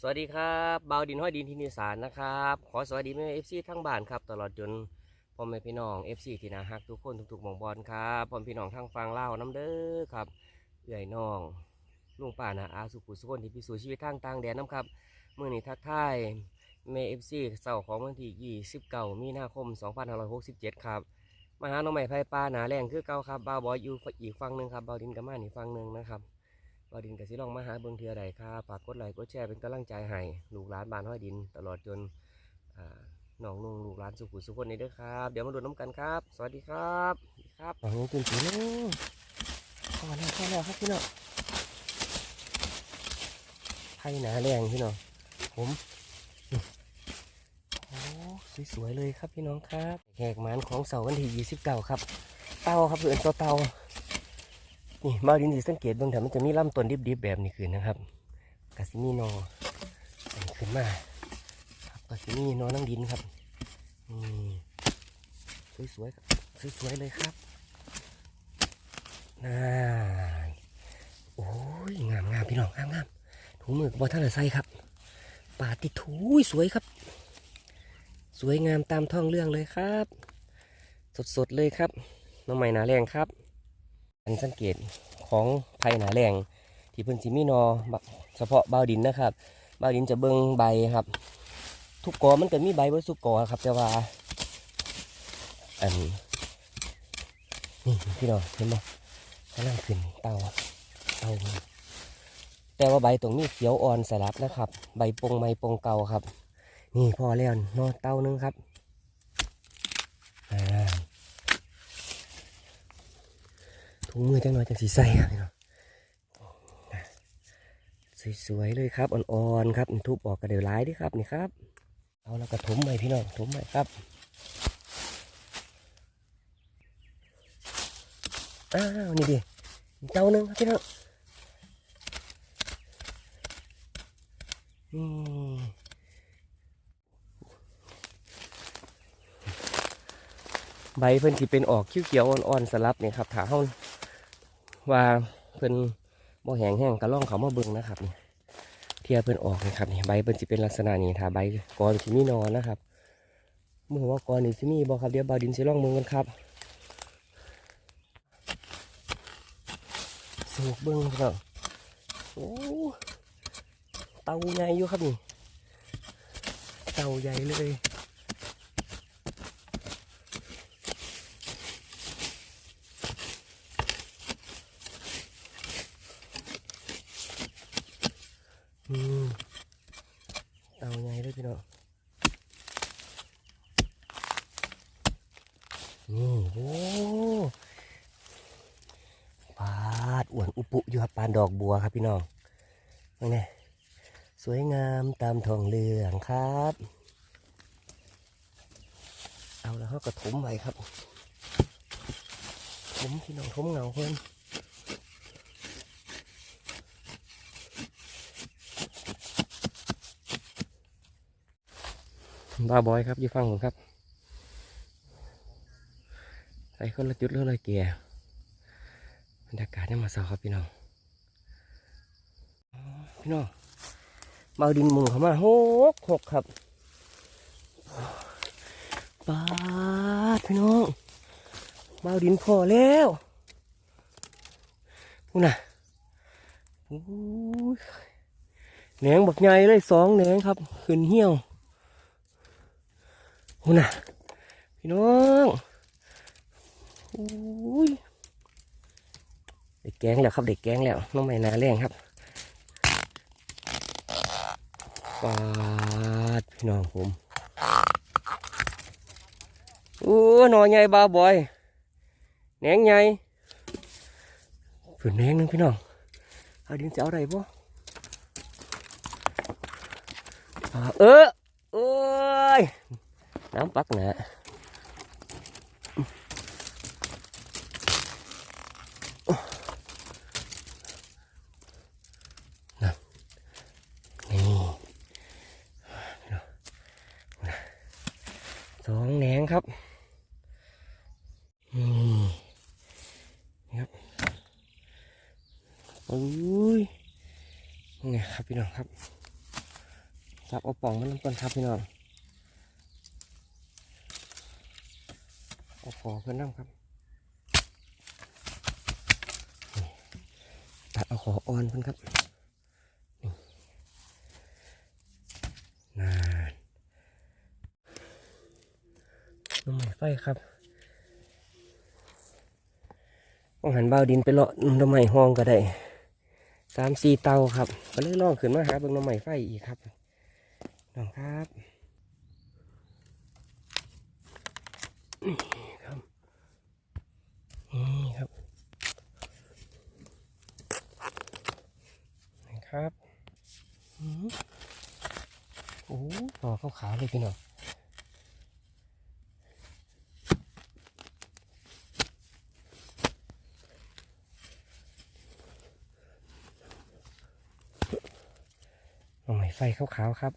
สวัสดีครับบาวดินห้อยดินทินิสานนะครับ ขอสวัสดีแม่เอฟซีทั้งบ้านครับ ตลอดจนพ่อแม่พี่น้องเอฟซีที่น่าฮักทุกคนทุกๆหมองบอลครับพ่อพี่น้องทั้งฟังเล่าน้ำเด้อครับเอื่อยน้องลุงป่านาอาสุขุสุคนที่พิสูจน์ชีวิตทางต่างแดนน้ำครับเมื่อนี้ทักทายแม่เอฟซีเสาร์ของวันที่29มีนาคม 2567 ครับมาหาน้องใหม่ไพ่ป้าหนาแรงคือเก่าครับบาวบอยอยู่อีกฝั่งหนึ่งครับบาวดินกับมาอีกฝั่งหนึ่งนะครับ อดินกับสิลองมาหาเบิงเทือใดครับฝากกดไลค์กดแชร์เป็นกำลังใจให้ลูกหลานบ้านห้อยดิน ตลอดจนอ่าน้องนุ่งลูกหลานสุขุสุขคนนี้เด้อครับ เดี๋ยวมาดูน้ำกันครับ สวัสดีครับครับน้องนุ่งตื่นตื่นแล้วเข้ามาแล้วเข้ามาแล้วครับพี่น้องไผ่หนาแรงพี่น้องผมโอ้สวยๆเลยครับพี่น้องครับแขกหมานของเสาร์วันที่29 ครับ เตาครับเพื่อนตัวเตา นี่มาดินสีสังเกตเบางแถวมันจะมีลำต้นดิบๆแบบนี้ขึ้นนะครับกาซิมีนอันขึ้นมาครับกาซิมีนอนั่งดินครับนี่สวยๆครับสวยๆเลยครับน่าโอ้ยงามงามพี่น้องงามงามถุงมือบอท่านใส่ครับป่าติดถูยสวยครับ สวยงามตามท้องเรื่องเลยครับ สดๆเลยครับน้องใหม่หนาแรงครับ อันสังเกตของไผ่หนาแรงที่เพิ่นสิมีนอบักเฉพาะบาวดินนะครับบาวดินจะเบิ่งใบครับ ทุกกอมันก็มีใบบิดทุกกอครับ แต่ว่าอันนี่พี่น้องเห็นบ่กำลังขึ้นเตาเตาแต่ว่าใบตรงนี้เขียวอ่อนสลับนะครับ ใบปงไม้ปงเก่าครับ นี่พอแล้วนอเตานึงครับอ่า ถุงมือจังหน่อยจังสีใส่ครับพี่น้องสวยๆเลยครับอ่อนๆครับทุบออกกระเดี๋ยวร้ายด้วยครับนี่ครับ เอาแล้วก็ถมใหม่พี่น้องถมใหม่ครับอ้าวนี่ดิเจ้าหนึ่งครับพี่น้องนี่ใบเพิ่นที่เป็นออกเขียวๆอ่อนๆสลับเนี่ยครับถาเฮา ว่าเพิ่นบ่แห้งแห้งกระล่องเขามาเบิ่งนะครับนี่เทียเพิ่นออกนะครับนี่ใบเพิ่นสิเป็นลักษณะนี้ถ้าใบกอนสิมีนอนนะครับเมื่อว่ากอนนี่สิมีบ่ครับเดี๋ยวบาวดินสิล่องมึงกันครับสูกเบิ่งครับโอ้เตาใหญ่อยู่ครับนี่เตาใหญ่เลย เตาใหญ่เลยพี่น้องนี่โอ้ปาดอ้วนอุปุอยู่ครับปานดอกบัวครับพี่น้องนี่ไงสวยงามตามทองเรืองครับ เอาแล้วเขาก็ถมไว้ครับถมพี่น้องถมเงาเพิ่น บ้าบอยครับอยู่ฟังผมครับใส่คนละจุดเลยเกียร์บรรยากาศเนี่ยมาเศร้าครับพี่น้องพี่น้องเบาดินมุนเข้ามาหกหกครับปาดพี่น้องเบาดินพอแล้วพูน่ะโอ้ยแหนงบักใหญ่เลยสองแหนงครับ ขึ้นเหี้ยว หุ่นน่ะพี่น้องอุ้ยเด็กแกงแล้วครับเด็กแกงแล้วน้องใหม่นาแรงครับปาดพี่น้องผมโอ้หน่อใหญ่บาบอยแหนงใหญ่ฝืนแหนงนึงพี่น้องเอาดินจะเอาอะไรบ่อาเออ น้ำปักหนะนะนี่สองแหนงครับนี่ครับอุ้ยนี่ครับพี่น้องครับจับเอาป่องมันน้ำก่อนครับพี่น้องเอา ขอเพื่อนน้ำครับตัดเอาขออ่อนเพื่อนครับน่านน้ำใหม่ไฟครับต้องหันเบาดินไปเลาะน้ำใหม่ห้องก็ได้สามสี่เตาครับ ก็เลยลองขึ้นมาหาเบิ่งน้ำใหม่ไฟอีกครับน้องครับนี่ครับนี่ครับนี่ครับอื้อหือโอ้โห หน่อขาวๆเลยพี่น้องหน่อไม้ไฟขาวๆครับ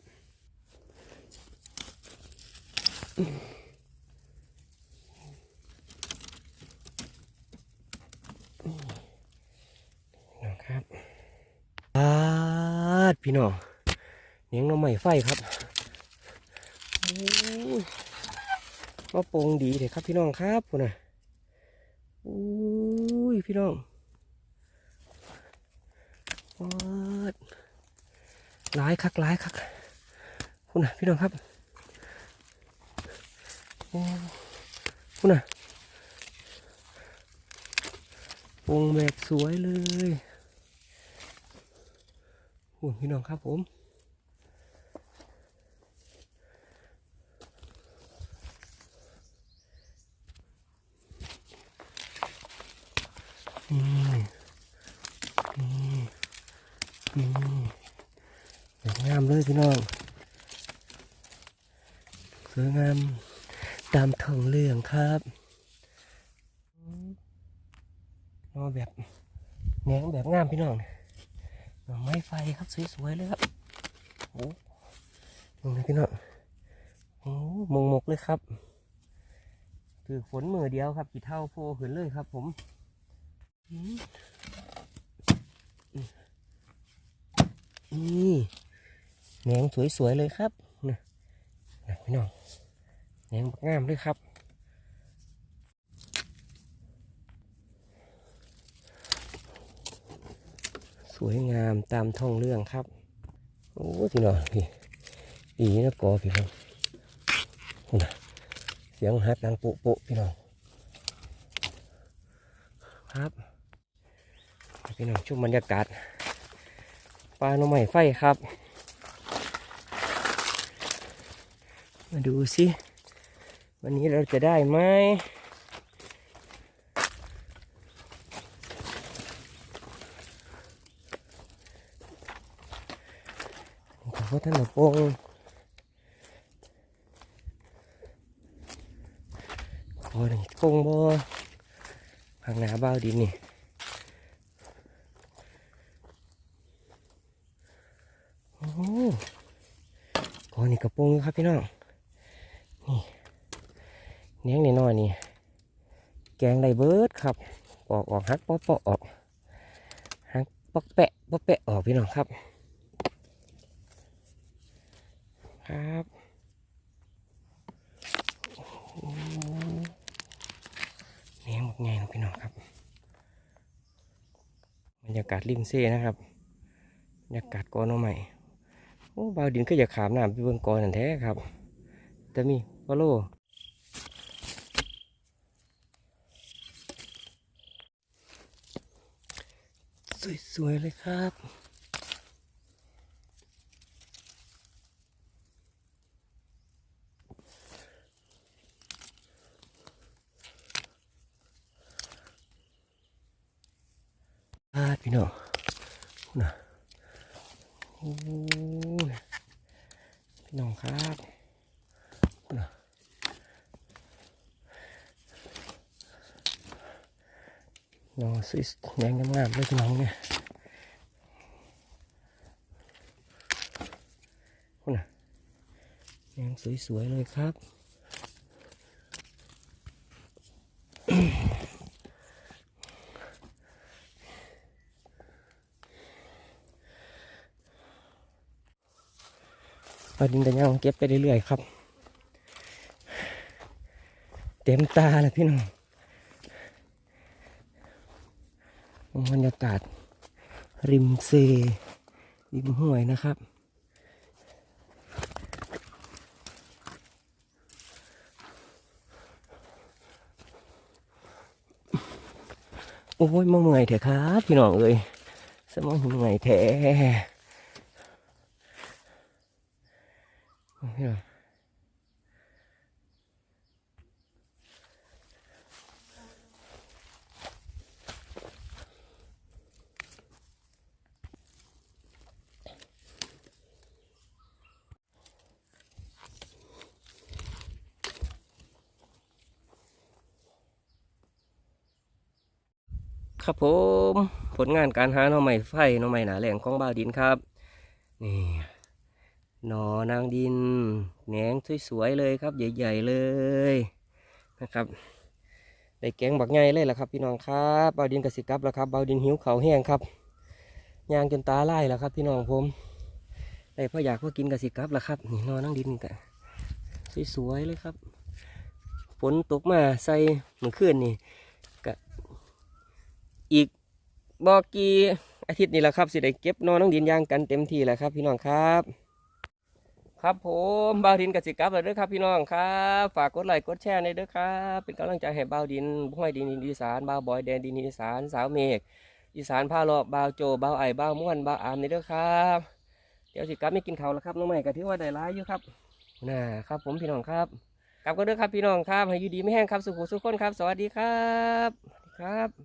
นะครับปาดพี่น้องเลี้ยงหน้องใหม่ไฟครับโอ้ย มาโปร่งดีเลยครับพี่น้องครับพุ่นน่ะโอ้ยพี่น้องปาดหลายคักหลายคักคุณน่ะพี่น้องครับโอ้คุณน่ะวงแบบสวยเลยโอ้พี่น้องครับผมนี่นี่นี่ สวยงามเลยพี่น้อง สวย งามตามทองเรื่องครับนอแบบแหนงแบบงามพี่น้องหน่อไม้ไฟครับสวยๆเลยครับโอ้มองนะพี่น้องโอ้มงมกเลยครับถือฝนมือเดียวครับกี่เท่าโพขึ้นเลยครับ ผมนี่แหนงสวยๆเลยครับนะนะพี่น้อง แหนงงามเลยครับสวยงามตามท้องเรื่องครับ โอ้พี่น้องพี่อีนะกอพี่น้องนะเสียงฮักดังโปะโปะพี่น้องครับพี่น้องชมบรรยากาศปลาหน่อไม้ไฟครับ มาดูสิ วันนี้เราจะได้ไหมขอท่านหลวงปงขอหนึ่งคงบ่ข้างหน้าบ้าดินนี่โอ้โหขอนี่กระโปรงครับพี่น้อง นี่ เนี้ยงน้อยนี่ แกงไดเบิร์ดครับปอกออกฮักปอกปอกออกฮักปอกแปะปอกแปะออกพี่น้องครับ ครับเนี้ยงหมดไงพี่น้องครับบรรยากาศริมเซ่นะครับบรรยากาศก้อนอใหม่โอ้บาวดินก็อยากขามน้ำไปเบิ่งกอนั่นแท้ครับ แต่มีฟอลโล สวยๆเลยครับพาดพี่น้องนะโอ้ยพี่น้องครับพูดนะน้องซิ สแดงงามๆเลยพี่น้องเนี่ยพูดนะแดงสวยๆเลยครับเอาดินกันย่างเก็บไปเรื่อยๆครับ เต็มตาเลยพี่น้อง บรรยากาศ ริมเซริมห้วยนะครับ โอ้ยมาเมื่อยเถอะครับ พี่น้องเอ้ยสมองเมื่อยแท้พี่น้อง ครับผมผลงานการหาหน่อไม้ไฟหน่อไม้หนาแหล่งของบ่าวดินครับ นี่หนอนางดินแหนงสวยๆเลยครับ ใหญ่ๆเลยนะครับได้แกงบักใหญ่เลยล่ะครับ พี่น้องครับบ่าวดินกสิกับแล้วครับบ่าวดินหิวเขาแห้งครับยางจนตาไล่แล้วครับ พี่น้องผมได้พ่ออยากพ่อกินกสิกับแล้วครับ นี่หนอนางดินกันสวยๆเลยครับฝนตกมาใส่เมื่อคืนนี่ อีกบอกีอาทิตย์นี้แหละครับสิได้เก็บนอนางดินยางกันเต็มที่แล้วครับ พี่น้องครับ ครับผมบ่าวดินกสิกับแล้วเด้อครับ พี่น้องครับ ฝากกดไลค์กดแชร์ในเด้อครับ เป็นกำลังใจให้บ่าวดินห้วยดินอีสานบ่าวบอยแดนดินอีสานสาวเมฆอีสานพาเลาะบ่าวโจบ่าวไอบ่าวม่วนบ่าวอามในเด้อครับเดี๋ยวสิกับไม่กินข้าวแล้วครับน้องใหม่ก็ถือว่าได้ร้ายอยู่ครับน่าครับ ผมพี่น้องครับกลับกันเด้อครับพี่น้องครับให้อยู่ดีไม่แห้งครับสุขุสุขคนครับ สวัสดีครับครับ